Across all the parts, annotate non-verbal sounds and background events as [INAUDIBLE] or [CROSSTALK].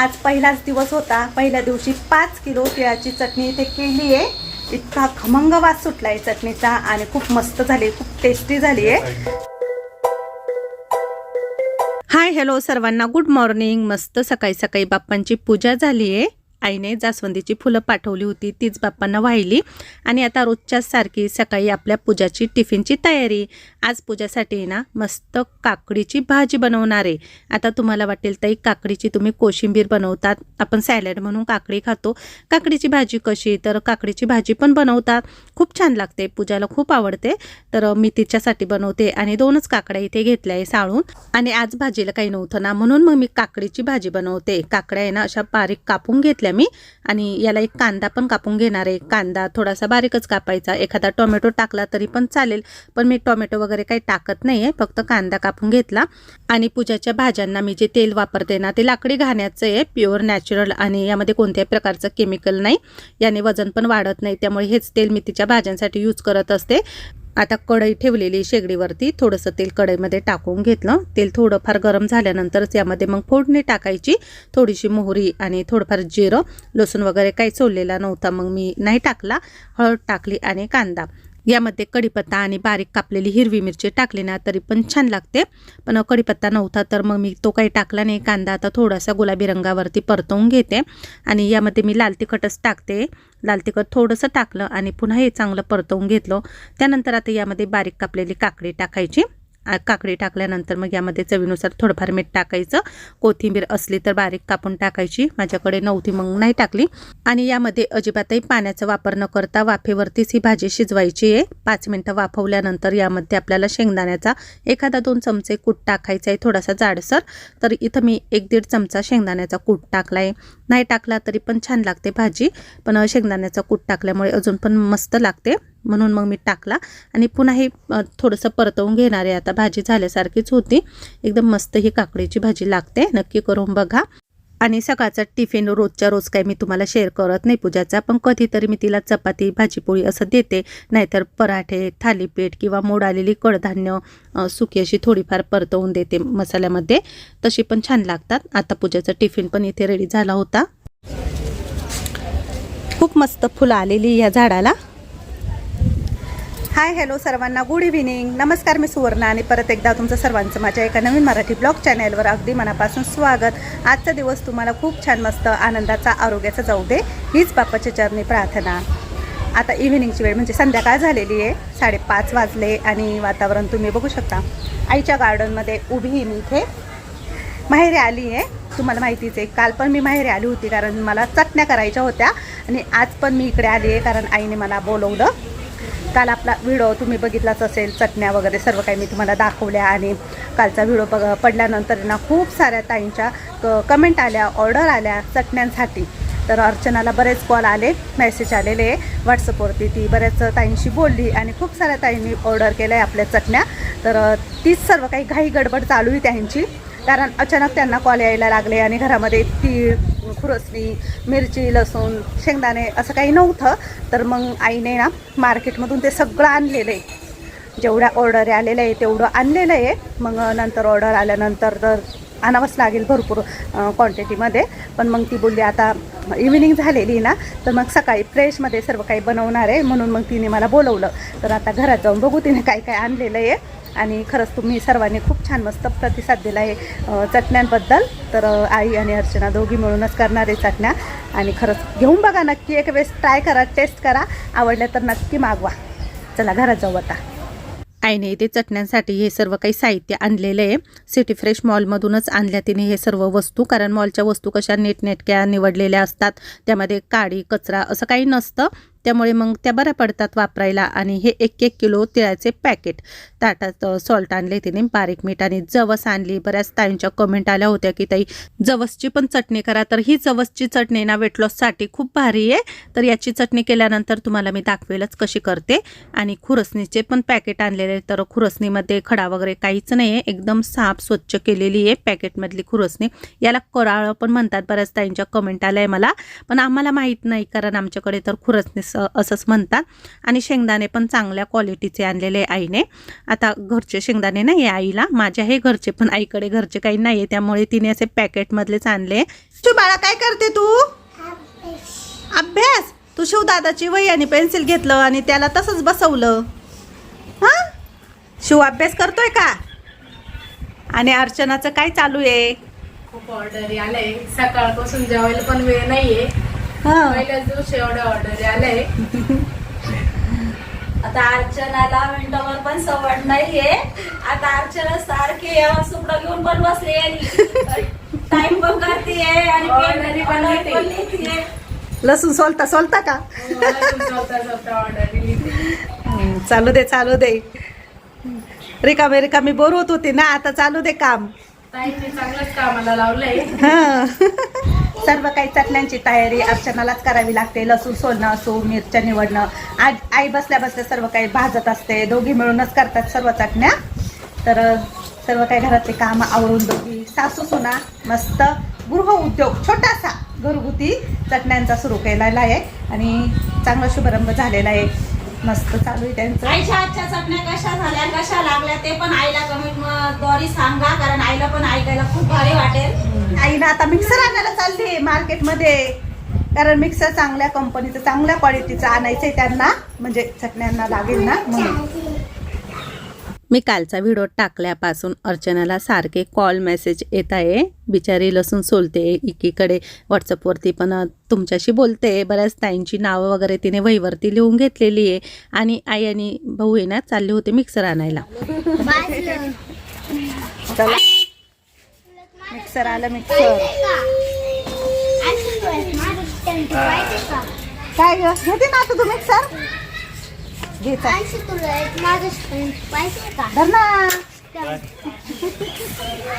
आज पहिलाच दिवस होता. पहिल्या दिवशी पाच किलो तिळाची चटणी इथे केली आहे. इतका खमंग वास सुटला आहे चटणीचा आणि खूप मस्त झाली खूप टेस्टी झाली आहे. हाय हॅलो सर्वांना. गुड मॉर्निंग मस्त सकाळी सकाळी बाप्पांची पूजा झाली आहे. आईने जास्वंदीची फुलं पाठवली होती तीच बाप्पांना वाहिली. आणि आता रोजच्याच सारखी सकाळी आपल्या पूजाची टिफिनची तयारी. आज पूजासाठी ना मस्त काकडीची भाजी बनवणार आहे. आता तुम्हाला वाटेल ताई काकडीची तुम्ही कोशिंबीर बनवतात. आपण सॅलड म्हणून काकडी खातो. काकडीची भाजी कशी? तर काकडीची भाजी पण बनवतात. खूप छान लागते पूजाला खूप आवडते. तर मी तिच्यासाठी बनवते आणि दोनच काकड्या इथे घेतल्या आहे साळून. आणि आज भाजीला काही नव्हतं ना म्हणून मग मी काकडीची भाजी बनवते. काकड्या आहे ना अशा बारीक कापून घेतल्या मी. आणि याला एक कांदा पण कापून घेणार आहे. कांदा थोडासा बारीकच कापायचा. एखादा टोमॅटो टाकला तरी पण चालेल. पण मी टोमॅटो वगैरे काही टाकत नाही आहे फक्त कांदा कापून घेतला. आणि पूजाच्या भाज्यांना मी जे तेल वापरते ना ते लाकडी घाण्याचं आहे. प्युअर नॅचरल आणि यामध्ये कोणत्याही प्रकारचं केमिकल नाही. याने वजन पण वाढत नाही. त्यामुळे हेच तेल मी तिच्या भाज्यांसाठी यूज करत असते. आता कढई ठेवलेली शेगडीवरती. थोडंसं तेल कढईमध्ये टाकून घेतलं. तेल थोडंफार गरम झाल्यानंतरच यामध्ये मग फोडणी टाकायची. थोडीशी मोहरी आणि थोडंफार जिरं. लसूण वगैरे काही सोललेला नव्हता. मग मी नाही टाकला. हळद टाकली आणि कांदा. यामध्ये कढीपत्ता आणि बारीक कापलेली हिरवी मिरची टाकली ना तरी पण छान लागते. पण कढीपत्ता नव्हता तर मग मी तो काही टाकला नाही. कांदा आता थोडासा गुलाबी रंगावरती परतवून घेते. आणि यामध्ये मी लाल तिखटच टाकते. लाल तिखट थोडंसं टाकलं आणि पुन्हा हे चांगलं परतवून घेतलं. त्यानंतर आता यामध्ये बारीक कापलेली काकडी टाकायची. काकडी टाकल्यानंतर मग यामध्ये चवीनुसार थोडंफार मीठ टाकायचं. कोथिंबीर असली तर बारीक कापून टाकायची. माझ्याकडे नव्हती मग नाही टाकली. आणि यामध्ये अजिबातही पाण्याचा वापर न करता वाफेवरतीच ही भाजी शिजवायची आहे. पाच मिनटं वाफवल्यानंतर यामध्ये आपल्याला शेंगदाण्याचा एखादा दोन चमचे कूट टाकायचा आहे थोडासा जाडसर. तर इथं मी एक दीड चमचा शेंगदाण्याचा कूट टाकला आहे नाही टाकला तरी पण छान लागते भाजी. पण शेंगदाण्याचा कूट टाकल्यामुळे अजून पण मस्त लागते. म्हणून मग मी टाकला. आणि पुन्हा हे थोडंसं परतवून घेणार आहे. आता भाजी झाल्यासारखीच होती. एकदम मस्त ही काकडीची भाजी लागते. नक्की करून बघा. आणि सकाळचा टिफिन रोजच्या रोज काही मी तुम्हाला शेअर करत नाही पूजाचा. पण कधीतरी मी तिला चपाती भाजीपोळी असं देते. नाहीतर पराठे थालीपीठ किंवा मोड आलेली कडधान्य सुकी अशी थोडीफार परतवून देते मसाल्यामध्ये. तशी पण छान लागतात. आता पूजाचा टिफिन पण इथे रेडी झाला होता. खूप मस्त फुलं आलेली या झाडाला. हाय हॅलो सर्वांना गुड इव्हिनिंग. नमस्कार मी सुवर्णा आणि परत एकदा तुमचं सर्वांचं माझ्या एका नवीन मराठी ब्लॉग चॅनलवर अगदी मनापासून स्वागत. आजचा दिवस तुम्हाला खूप छान मस्त आनंदाचा आरोग्याचा जाऊ दे हीच बाप्पाच्या चरणी प्रार्थना. आता इव्हिनिंगची वेळ म्हणजे संध्याकाळ झालेली आहे साडेपाच वाजले आणि वातावरण तुम्ही बघू शकता. आईच्या गार्डनमध्ये उभी आहे मी इथे. माहेरी आली आहे. तुम्हाला माहितीच आहे काल पण मी माहेरी आली होती कारण मला चटण्या करायच्या होत्या आणि आज पण मी इकडे आली आहे कारण आईने मला बोलवलं. काल आपला व्हिडिओ तुम्ही बघितलाच असेल चटण्या वगैरे सर्व काही मी तुम्हाला दाखवल्या आणि कालचा व्हिडिओ बघ पडल्यानंतर ना खूप साऱ्या ताईंच्या क कमेंट आल्या ऑर्डर आल्या चटण्यांसाठी. तर अर्चनाला बरेच कॉल आले मेसेज आलेले व्हॉट्सअपवरती ती बऱ्याच ताईंशी बोलली आणि खूप साऱ्या ताईंनी ऑर्डर केल्या आहे आपल्या चटण्या. तर तीच सर्व काही घाई गडबड चालू आहे त्यांची. कारण अचानक त्यांना कॉल यायला लागले आणि घरामध्ये ती खुरसणी मिरची लसूण शेंगदाणे असं काही नव्हतं. तर मग आईने ना मार्केटमधून ते सगळं आणलेलं आहे. जेवढ्या ऑर्डर आलेल्या आहे तेवढं आणलेलं आहे. मग नंतर ऑर्डर आल्यानंतर तर आणावंच लागेल भरपूर क्वांटिटीमध्ये पण मग ती बोलली आता इव्हिनिंग झालेली ना तर मग सकाळी फ्रेशमध्ये सर्व काही बनवणार आहे. म्हणून मग तिने मला बोलवलं. तर आता घरात जाऊन बघू तिने काय काय आणलेलं आहे. आणि खरंच तुम्ही सर्वांनी खूप छान मस्त प्रतिसाद दिला आहे चटण्यांबद्दल. तर आई आणि अर्चना दोघी मिळूनच करणार आहे चटण्या. आणि खरंच घेऊन बघा नक्की एक वेळेस ट्राय करा टेस्ट करा. आवडल्या तर नक्की मागवा. चला घरात जाऊ आता. आईने इथे चटण्यांसाठी हे सर्व काही साहित्य आणलेलं आहे. सिटी फ्रेश मॉलमधूनच आणल्या तिने हे सर्व वस्तू कारण मॉलच्या वस्तू कशा नीटनेटक्या निवडलेल्या असतात. त्यामध्ये काडी कचरा असं काही नसतं. त्यामुळे मग त्या बऱ्या पडतात वापरायला आणि हे एक एक किलो तिळाचे पॅकेट. ताटात सॉल्ट आणले तिने बारीक मीठ आणि जवस आणली. बऱ्याच ताईंच्या कमेंट आल्या होत्या की ताई जवसची पण चटणी करा. तर ही जवसची चटणी ना वेट लॉससाठी खूप भारी आहे. तर याची चटणी केल्यानंतर तुम्हाला मी दाखवेलच कशी करते. आणि खुरसणीचे पण पॅकेट आणलेले तर खुरसणीमध्ये खडा वगैरे काहीच नाही आहे एकदम साफ स्वच्छ केलेली आहे पॅकेटमधली खुरसणी. याला कराळं पण म्हणतात. बऱ्याच ताईंच्या कमेंट आल्या आहे मला. पण आम्हाला माहीत नाही कारण आमच्याकडे तर खुरसणी असं असंच म्हणतात. आणि शेंगदाणे पण चांगल्या क्वालिटीचे आणलेले आईने. आता घरचे शेंगदाणे नाही आहे आईला. माझ्या हे घरचे पण आईकडे घरचे काही नाही आहे त्यामुळे तिने असे पॅकेटमधलेच आणले. तू बाळा काय करते तू? अभ्यास. तू शिवदादाची वही आणि पेन्सिल घेतलं आणि त्याला तसंच बसवलं. हा? शिव अभ्यास करतोय का? आणि अर्चनाचं काय चालू आहे? खूप ऑर्डर आलंय सकाळपासून जेवायला पण वेळ नाहीये. हा. दिवशी एवढ्या ऑर्डर आलंय आता अर्चनाला मिनिटावर पण सवड नाहीये. आता अर्चना सारखी सुपडा घेऊन पण बसली टाइम पण करते आणि पण. लसूण सोलता सोलता का? हम्म, चालू दे चालू दे. रिकामी रिकामी बोर होत होती ना आता चालू दे काम. चांगलंच कामाला लावलंय. हा. [LAUGHS] सर्व काही चटण्यांची तयारी अर्चनालाच करावी लागते. लसूण सोलणं असो मिरच्या निवडणं. आज आई बसल्या बसल्या सर्व काही भाजत असते. दोघी मिळूनच करतात सर्व चटण्या. तर सर्व काही घरातले काम आवरून दोघी. सासू सुना मस्त. गृह उद्योग छोटासा घरगुती चटण्यांचा सुरू केलेला आहे. आणि चांगला शुभारंभ झालेला आहे. मस्त चालू आहे त्यांचं. आईच्या आजच्या चटण्या कशा झाल्या कशा लागल्या ते पण आईला कमेंटद्वारे सांगा कारण आईला पण ऐकायला खूप भारी वाटेल. आईनं आता मिक्सर आणायला चालली मार्केटमध्ये. कारण मिक्सर चांगल्या कंपनीचं चांगल्या क्वालिटीचं आणायचं आहे त्यांना. म्हणजे चटण्यांना लागेल ना म्हणून. मी कालचा व्हिडिओ टाकल्यापासून अर्चनाला सारखे कॉल मेसेज येत आहे. बिचारी लसूण सोलते एकीकडे. व्हॉट्सअपवरती पण तुमच्याशी बोलते. बऱ्याच ताईंची नावं वगैरे तिने वहीवरती लिहून घेतलेली आहे. आणि आई आणि भाऊ आहे ना चालले होते मिक्सर आणायला. चला. मिक्सर आलं मिक्सर काय घेते ना आता तू मिक्सर धर ना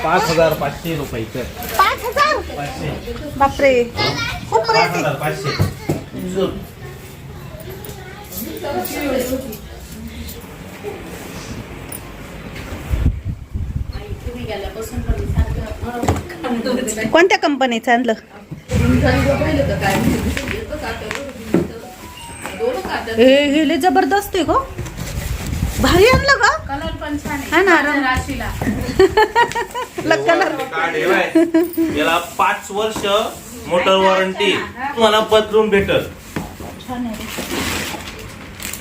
पाच हजार पाचशे रुपयाचं पाच हजार? पाचशे. बापरे. खूप पाच. हजार पाचशे. कोणत्या कंपनीचं आणलं? हे हे लय जबरदस्त आहे गो. भारी आणलं ग. कलर पण छान हा [LAUGHS] आहे ना, रंग. राशीला. कलर कार्ड हे बाय. याला पाच वर्ष मोटर वॉरंटी तुम्हाला बदलून भेटल.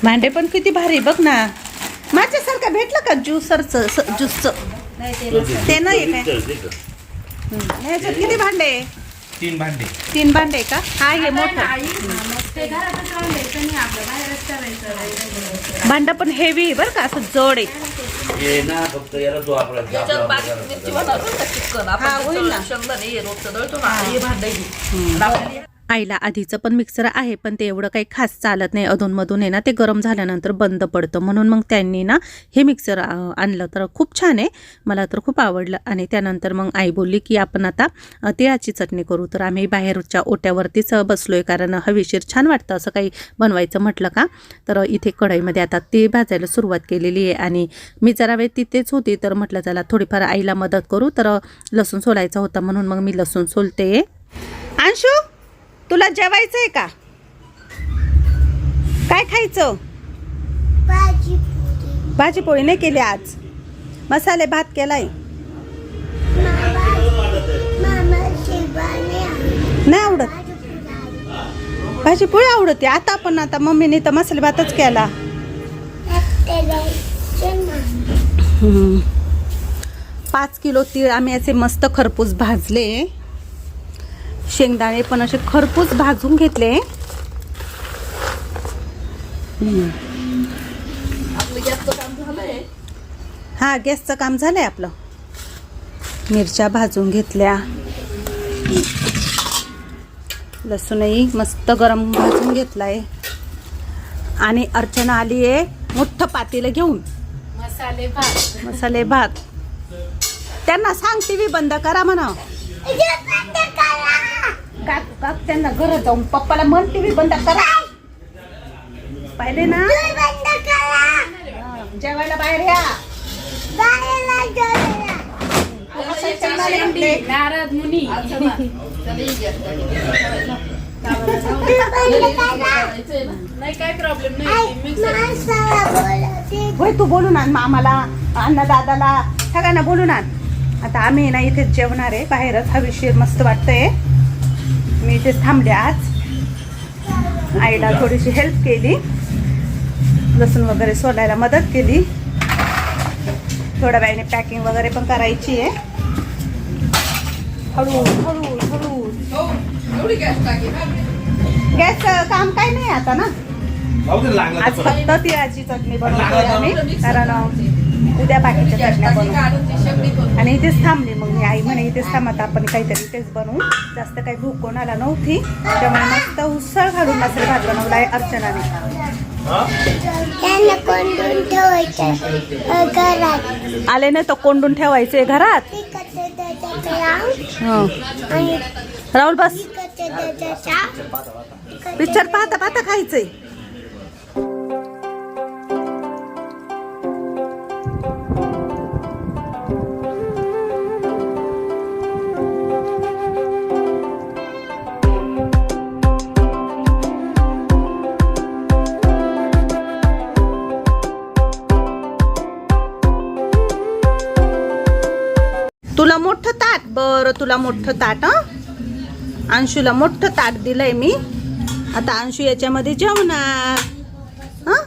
भांडे पण किती भारी बघ ना. माझ्यासारखं भेटलं का ज्युसरचं ज्यूसचं? ते नाही. काय? हम्म. याच्यात किती भांडे? आहे? तीन भांडे. तीन भांडे आहे का? हा हे मोठं भांडं पण हेवी आहे बरं का असं जड आहे. हे ना फक्त याला जो आपला हा होईल ना. आईला आधीचं पण मिक्सर आहे पण ते एवढं काही खास चालत नाही. अधूनमधून आहे ना ते गरम झाल्यानंतर बंद पडतं. म्हणून मग त्यांनी ना हे मिक्सर आणलं. तर खूप छान आहे. मला तर खूप आवडलं. आणि त्यानंतर मग आई बोलली की आपण आता तिळाची चटणी करू. तर आम्ही बाहेरच्या ओट्यावरतीच बसलो आहे कारण हवेशीर छान वाटतं असं काही बनवायचं म्हटलं का? तर इथे कढईमध्ये आता तीळ भाजायला सुरुवात केलेली आहे. आणि मी जरा वेळ तिथेच होती. तर म्हटलं चला थोडीफार आईला मदत करू. तर लसूण सोलायचा होता. म्हणून मग मी लसूण सोलते अंशू! तुला जेवायचं आहे का? काय खायचं? भाजी पोळी. नाही केली आज. मसाले भात केलाय. नाही आवडत. भाजी पोळी आवडते. आता पण आता मम्मीने तर मसाले भातच केला. पाच किलो तीळ आम्ही असे मस्त खरपूस भाजले. शेंगदाणे पण असे खरपूस भाजून घेतले. हा गॅसचं काम झालंय आपलं. मिरच्या भाजून घेतल्या. लसूणही मस्त गरम भाजून घेतलाय. आणि अर्चना आली आहे मोठं पातेलं घेऊन. मसाले भात. मसाले भात. त्यांना सांग टीव्ही बंद करा म्हणा. काक काक त्यांना घरात जाऊन पप्पाला म्हण टीव्ही बंद करा. पाहिले ना? हा, जेवायला बाहेर या. नारद मुनी. नाही काय प्रॉब्लेम नाही. होय तू बोलून आण मामाला अण्णा दादाला सगळ्यांना बोलून आण आता आम्ही ना इथेच जेवणार आहे बाहेरच. हवेशीर मस्त वाटतंय. मी इथेच थांबले आज. आईला थोडीशी हेल्प केली. लसूण वगैरे सोलायला मदत केली. थोड्या वेळाने पॅकिंग वगैरे पण करायची आहे. हळू हळू हळू. गॅस काम काय नाही आता ना? आज. फक्त तिळाची चटणी बनवतोय आम्ही. कारण उद्या बाकीच्या चटण्या बनवू. आणि इथेच थांबली मग मी आई म्हणे इथेच थांबत आपण काहीतरी इथेच बनवू. जास्त काही भूक कोणाला नव्हती त्यामुळे मस्त उसळ घालून मसाले भात अर्चनाने. हा? कोंडून ठेवायचं घरात. आले नाही तर कोंडून ठेवायचे घरात? हं. राहुल बस. पिक्चर पाहता पाहता खायचंय. ताट बरं तुला मोठं ताट हं? अंशूला मोठं ताट दिलंय मी. आता अंशू याच्यामध्ये जेवणार. हं?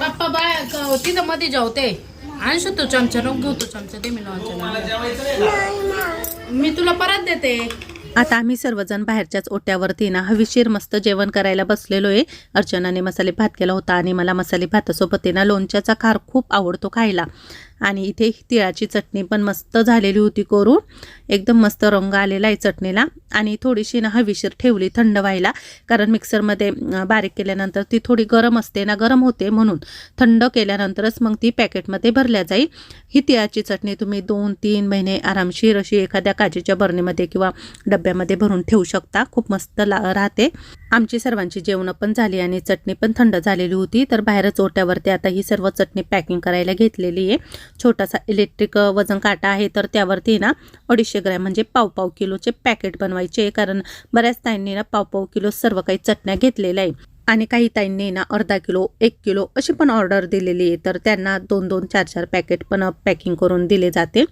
पप्पा बाय क- तिथं मध्ये जाऊ ते आणशो तू चमचा नको घेऊ तू चमचा दे मी लावायचा मी तुला परत देते. आता आम्ही सर्वजण बाहेरच्याच ओट्यावरती ना हवीशीर मस्त जेवण करायला बसलेलो आहे अर्चनाने मसाले भात केला होता आणि मला मसाले भातासोबत ना लोणच्याचा खार खूप आवडतो खायला. आणि इथे तिळाची चटणी पण मस्त झालेली होती करून. एकदम मस्त रंग आलेला आहे चटणीला. आणि थोडीशी ना हवीशीर ठेवली थंड व्हायला. कारण मिक्सरमध्ये बारीक केल्यानंतर ती थोडी गरम असते ना गरम होते म्हणून थंड केल्यानंतरच मग ती पॅकेटमध्ये भरल्या जाईल. ही तिळाची चटणी तुम्ही दोन तीन महिने आरामशीर अशी एखाद्या काजीच्या बरणीमध्ये किंवा डब्यामध्ये भरून ठेवू शकता. खूप मस्त ला राहते. आमची सर्वांची जेवणं पण झाली आणि चटणी पण थंड झालेली होती. तर बाहेरच ओट्यावरती आता ही सर्व चटणी पॅकिंग करायला घेतलेली आहे. छोटासा इलेक्ट्रिक वजन काटा आहे तर त्यावरती ना अडीचशे ग्रॅम म्हणजे पाव पाव किलोचे पॅकेट बनवायचे. कारण बऱ्याच ताईंनी ना पाव पाव किलो सर्व काही चटण्या घेतलेल्या आहे आणि काही ताईंनी ना अर्धा किलो एक किलो अशी पण ऑर्डर दिलेली आहे. तर त्यांना दोन दोन चार चार पॅकेट पण पॅकिंग करून दिले जाते.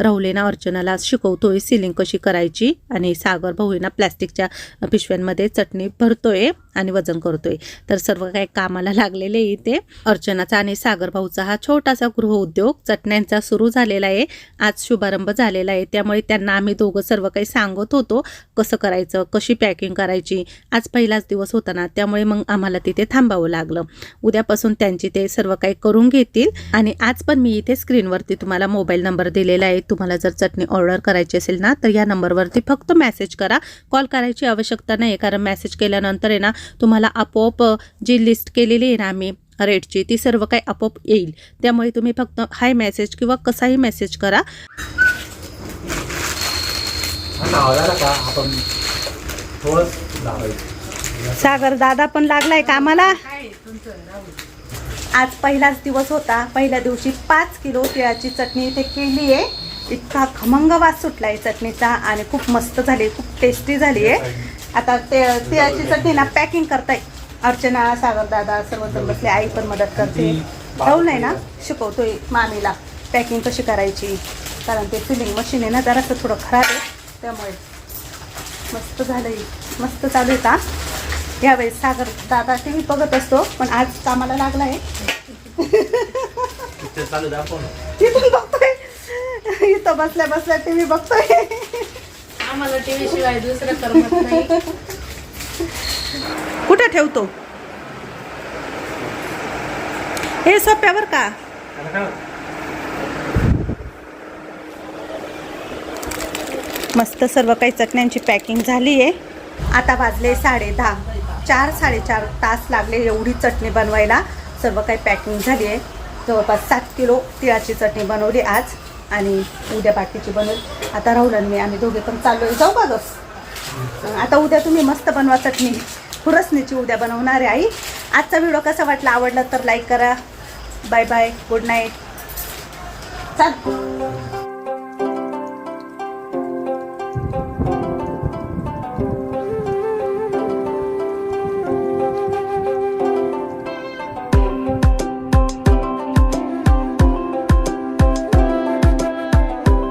राहुले ना अर्चनाला शिकवतोय सिलिंग कशी करायची आणि सागर भाऊना प्लॅस्टिकच्या पिशव्यांमध्ये चटणी भरतोय आणि वजन करतोय. तर सर्व काही कामाला लागलेले इथे. अर्चनाचा आणि सागर भाऊचा हा छोटासा गृहउद्योग चटण्यांचा सुरू झालेला आहे. आज शुभारंभ झालेला आहे. त्यामुळे त्यांना आम्ही दोघं सर्व काही सांगत होतो कसं करायचं कशी पॅकिंग करायची. आज पहिलाच दिवस होता ना त्यामुळे मग आम्हाला तिथे थांबावं लागलं. उद्यापासून त्यांची ते सर्व काही करून घेतील. आणि आज पण मी इथे स्क्रीनवरती तुम्हाला मोबाईल नंबर दिलेला आहे. तुम्हाला जर चटणी ऑर्डर करायची असेल ना तर या नंबरवरती फक्त मेसेज करा. कॉल करायची आवश्यकता नाही कारण मेसेज केल्यानंतर आहे ना तुम्हाला आपोआप जी लिस्ट केलेली आहे ना आम्ही रेटची ती सर्व काही आपोआप येईल. त्यामुळे तुम्ही फक्त हाय मेसेज किंवा कसाही मेसेज करा. आपण थोडंच लावायचं. सागर दादा पण लागलाय कामाला. आज पहिलाच दिवस होता. पहिल्या दिवशी पाच किलो तिळाची चटणी इथे केली आहे इतका खमंग वास सुटला आहे चटणीचा आणि खूप मस्त झाली खूप टेस्टी झाली आहे आता ते तिळाची चटणी ना पॅकिंग करताय. अर्चना सागर दादा सर्वजण बसले. आई पण मदत करते. राहुल नाही ना? शिकवतोय मामीला. पॅकिंग कशी करायची? कारण ते फिलिंग मशीन आहे ना जरासं थोडं खराब आहे. त्यामुळे मस्त झालंय. मस्त चालू आहे का यावेळेस सागर दादा टी व्ही बघत असतो पण आज कामाला ना. तिथून बघतोय. इथं बसल्या बसल्या टी व्ही बघतोय. आम्हाला टीव्ही शिवाय दुसरं करमत नाही. कुठं ठेवतो? हे सोप्यावर का? मस्त सर्व काही चटण्यांची पॅकिंग झाली आहे आता वाजले साडे दहा. चार साडेचार तास लागले एवढी चटणी बनवायला. सर्व काही पॅकिंग झाली आहे. जवळपास सात किलो तिळाची चटणी बनवली आज आणि उद्या बाकीची बनवली. आता राहुल मी आम्ही दोघे पण चाललोय. जाऊ बघ आता उद्या तुम्ही मस्त बनवा चटणी. खुरसणीची उद्या बनवणार आहे आई. आजचा व्हिडिओ कसा वाटला आवडला तर लाईक करा. Bye bye. Good night. चाल.